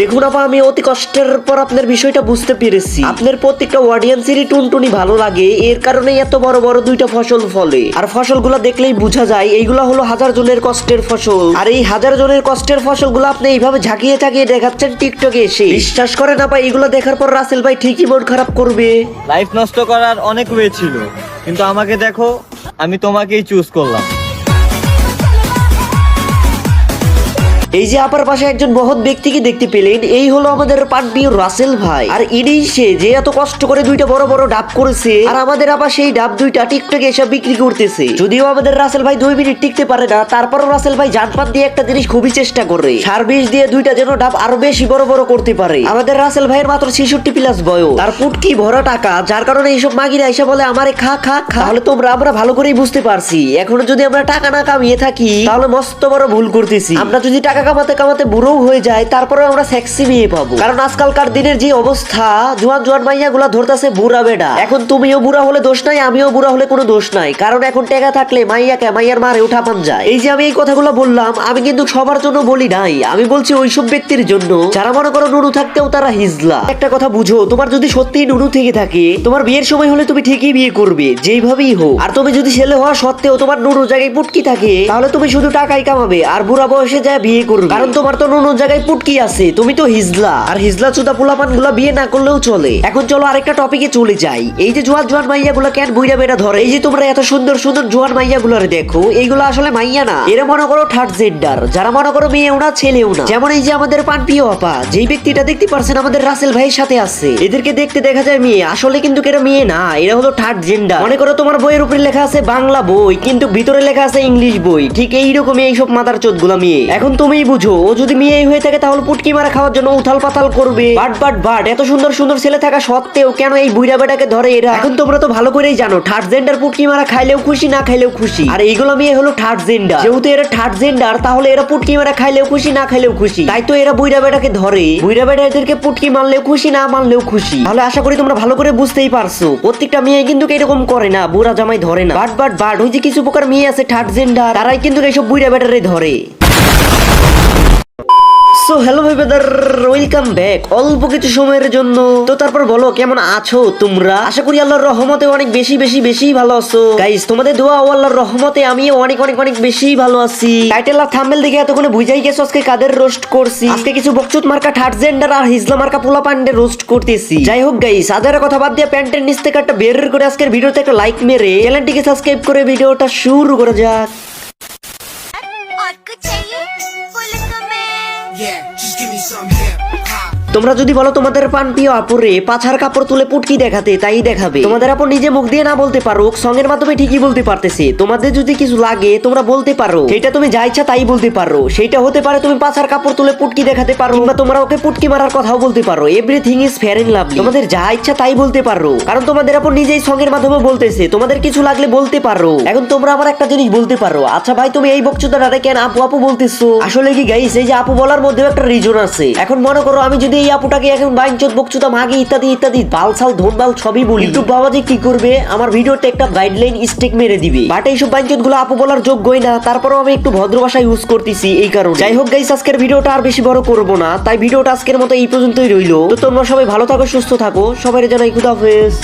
দেখুন আপা আমি অতি কষ্টের পর আপনার বিষয়টা বুঝতে পেরেছি। আপনার প্রত্যেকটা অডিয়েন্সেরই টুনটুনি ভালো লাগে এর কারণে এত বড় বড় দুইটা ফসল ফলে। আর ফসলগুলো দেখলেই বোঝা যায় এইগুলা হলো হাজার জনের কষ্টের ফসল। আর এই হাজার জনের কষ্টের ফসলগুলো আপনি এইভাবে ঝাঁকিয়ে ঝাঁকিয়ে দেখাচ্ছেন টিকটকে এসে। বিশ্বাস করেন আপা এইগুলো দেখার পর রাসেল ভাই ঠিকই মন খারাপ করবে। লাইফ নষ্ট করার অনেক ওয়ে ছিল কিন্তু আমাকে দেখো আমি তোমাকেই চুজ করলাম। এই যে আপার পাশে একজন মহৎ ব্যক্তিকে দেখতে পেলেন, এই হলো আমাদের পাটবিউ রাসেল ভাই। আর ইনি সে যে এত কষ্ট করে দুইটা বড় বড় ডাব করেছে, আর আমাদের আবার সেই ডাব দুইটা টিকটকে এসে বিক্রি করতেছে। যদিও আমাদের রাসেল ভাই দুই মিনিট টিকতে পারে না, তারপরও রাসেল ভাই জানপাত দিয়ে একটা জিনিস খুবই চেষ্টা করে। সার বিষ দিয়ে দুইটা যেন ডাব আরও বেশি বড় বড় করতে পারে। আমাদের রাসেল ভাইয়ের মাত্র ছেষট্টি প্লাস বয়স। তার ফুটকি ভরা টাকা, যার কারণে এইসব মাগিরা এসে বলে, আমারে খা খা খা। তাহলে তোমরা, আমরা ভালো করেই বুঝতে পারছি। এখন যদি আমরা টাকা না কামিয়ে থাকি, তাহলে মস্ত বড় ভুল করতেছি। আমরা যদি টাকা কামাতে কামাতে বুড়ো হয়ে যায় তারপরে আমরা সেক্সি মেয়ে পাবো। কারণ আজকালকার দিনের যে অবস্থা, জোয়ান জোয়ান মাইয়া গুলা ধরতেছে বুড়া বেডা। এখন তুমিও বুড়া হলে দোষ নাই, আমিও বুড়া হলে কোনো দোষ নাই। কারণ এখন টেকা থাকলে মাইয়াকে, মাইয়ার মারে উঠা পান যায়। এই যে আমি এই কথাগুলো বললাম, আমি কিন্তু সবার জন্য বলি নাই। আমি বলছি ওইসব ব্যক্তির জন্য, যারা মনে করো নুনু থাকতেও তারা হিজলা। একটা কথা বুঝো, তোমার যদি সত্যি নুনু থেকে থাকে, তোমার বিয়ের সময় হলে তুমি ঠিকই বিয়ে করবে, যেইভাবেই হোক। আর তুমি যদি ছেলে হওয়া সত্ত্বেও তোমার নুনু জায়গায় পুটকি থাকে, তাহলে তুমি শুধু টাকাই কামাবে, আর বুড়া বয়সে যায় বিয়ে করবে। কারণ তোমার তো নুনু জায়গায় পুটকি আছে, তুমি তো হিজলা। আর হিজলা, চুদা পোলাপানগুলা বিয়ে না করলেও চলে। এখন চলো আরেকটা টপিকে চলে যাই। এই যে জোয়ান জোয়ান মাইয়া গুলা কেন বুইরা বেড়া ধরে? এই যে তোমরা এত সুন্দর সুন্দর জোয়ান মাইয়া গুলারে দেখো, এইগুলো আসলে মাইয়া না। এরা মনে করো থার্ড জেন্ডার যারা মনে করো মেয়েও না, ছেলেও না। যেমন এই যে আমাদের পানপিও আপা, যেই ব্যক্তিটা দেখতে পারছেন আমাদের রাসেল ভাইয়ের সাথে আছে। এদেরকে দেখতে দেখা যায় মেয়ে, আসলে কিন্তু এরা মেয়ে না, এরা হলো থার্ড জেন্ডার মনে করো তোমার বইয়ের উপরে লেখা আছে বাংলা বই, কিন্তু ভিতরে লেখা আছে ইংলিশ বই। ঠিক এইরকমই এইসব মাদার চোদগুলা মেয়ে। এখন তুমিই বুঝো? ও যদি মেয়ে হয়ে থাকে তাহলে পুটকি মারা খাওয়ার জন্য উথাল পাতাল করবে। বাট বাট বাট, এত সুন্দর সুন্দর ছেলে থাকা সত্ত্বেও কেন এই বুইরা বেটাকে ধরে এরা? এখন তোমরা তো ভালো করেই জানো থার্ড জেন্ডার পুটকি মারা খাইলেও খুশি, না খাইলেও খুশি। আর এইগুলো মেয়ে হলো থার্ড জেন্ডার যেহেতু এরা থার্ড জেন্ডার তাহলে এরা পুটকি মারা খাইলেও খুশি, না খাইলেও খুশি। তাই তো এরা বুইরা বেটাকে ধরে। বুইরা বেটা এদেরকে পুটকি মারলেও খুশি, না মারলেও খুশি। তাহলে আশা করি তোমরা ভালো করে বুঝতেই পারছ। প্রত্যেকটা মেয়ে কিন্তু এরকম করে না, বুড়া জামাই ধরে না। বাট বাট বাট, ওই যে কিছু প্রকার মেয়ে আছে থার্ড জেন্ডার তারাই কিন্তু এইসব বুইরা বেটারে ধরে। সো হ্যালো ভাই ওয়েলকাম ব্যাক অল্প কিছু সময়ের জন্য। তো তারপর বলো, কেমন আছো তোমরা? আশা করি আল্লাহর রহমতে অনেক বেশি বেশি বেশি ভালো আছো। গাইস তোমাদের দোয়া ও আল্লাহর রহমতে আমি অনেক অনেক অনেক বেশি ভালো আছি। টাইটেল আর থাম্বেল দেখে এতক্ষণে বুঝাই গেছো, আজকে কাদের রোস্ট করছি? আজকে কিছু বকচুত মার্কা থার্ড জেন্ডার আর হিজলা মার্কা পোলা পান্ডে রোস্ট করতেছি। যাই হোক গাইস আদার কথা বাদ দিয়ে প্যান্টের নিচ থেকে একটা বের করে আজকের ভিডিওতে একটা লাইক মেরে চ্যানেলটিকে সাবস্ক্রাইব করে ভিডিওটা শুরু করা যাক। some তোমরা যদি বলো তোমাদের পান প্রিয় আপুরে, পাছার কাপড় তুলে পুটকি দেখাতে, তাই দেখাবে। তোমাদের আপু নিজে মুখ দিয়ে না বলতে পারো সং এর মাধ্যমে ঠিকই বলতে পারতেছে। তোমাদের যদি কিছু লাগে, তোমরা বলতে পারো। সেটা তুমি যা ইচ্ছা তাই বলতে পারো। সেটা হতে পারে তুমি পাছার কাপড় তুলে পুটকি দেখাতে পারো, কিংবা তোমরা ওকে পুটকি মারার কথাও বলতে পারো। Everything is fair in love তোমাদের যা ইচ্ছা তাই বলতে পারো। কারণ তোমাদের আপু নিজেই সং এর মাধ্যমে বলতেছে, তোমাদের কিছু লাগলে বলতে পারো। এখন তোমরা আমার একটা জিনিস বলতে পারো। আচ্ছা ভাই, তুমি এই বকচুদারে কেন আপু আপু বলতেছো? আসলে কি গাইস এই যে আপু বলার মধ্যেও একটা রিজন আছে। এখন মনে করো আমি যদি এই আপুটাকে এখন বাইনচোদ বকচুদা মাগি ইত্যাদি ইত্যাদি বালসাল ধনবাল সবই বলি। ইউটিউব বাবা যে কি করবে? আমার ভিডিওতে একটা গাইডলাইন স্টিক মেরে দিবে। বাট এইসব বাইনচোদগুলো আপু বলার যোগ্যই না তারপরেও আমি একটু ভদ্র ভাষা ইউজ করতেছি এই কারণে। যাই হোক গাইস আজকের ভিডিওটা আর বেশি বড় করব না। তাই ভিডিওটা আজকের মতো এই পর্যন্তই রইল। তো তোমরা সবাই ভালো থাকো সুস্থ থাকো। সবাই জানাই খুদাহাফেজ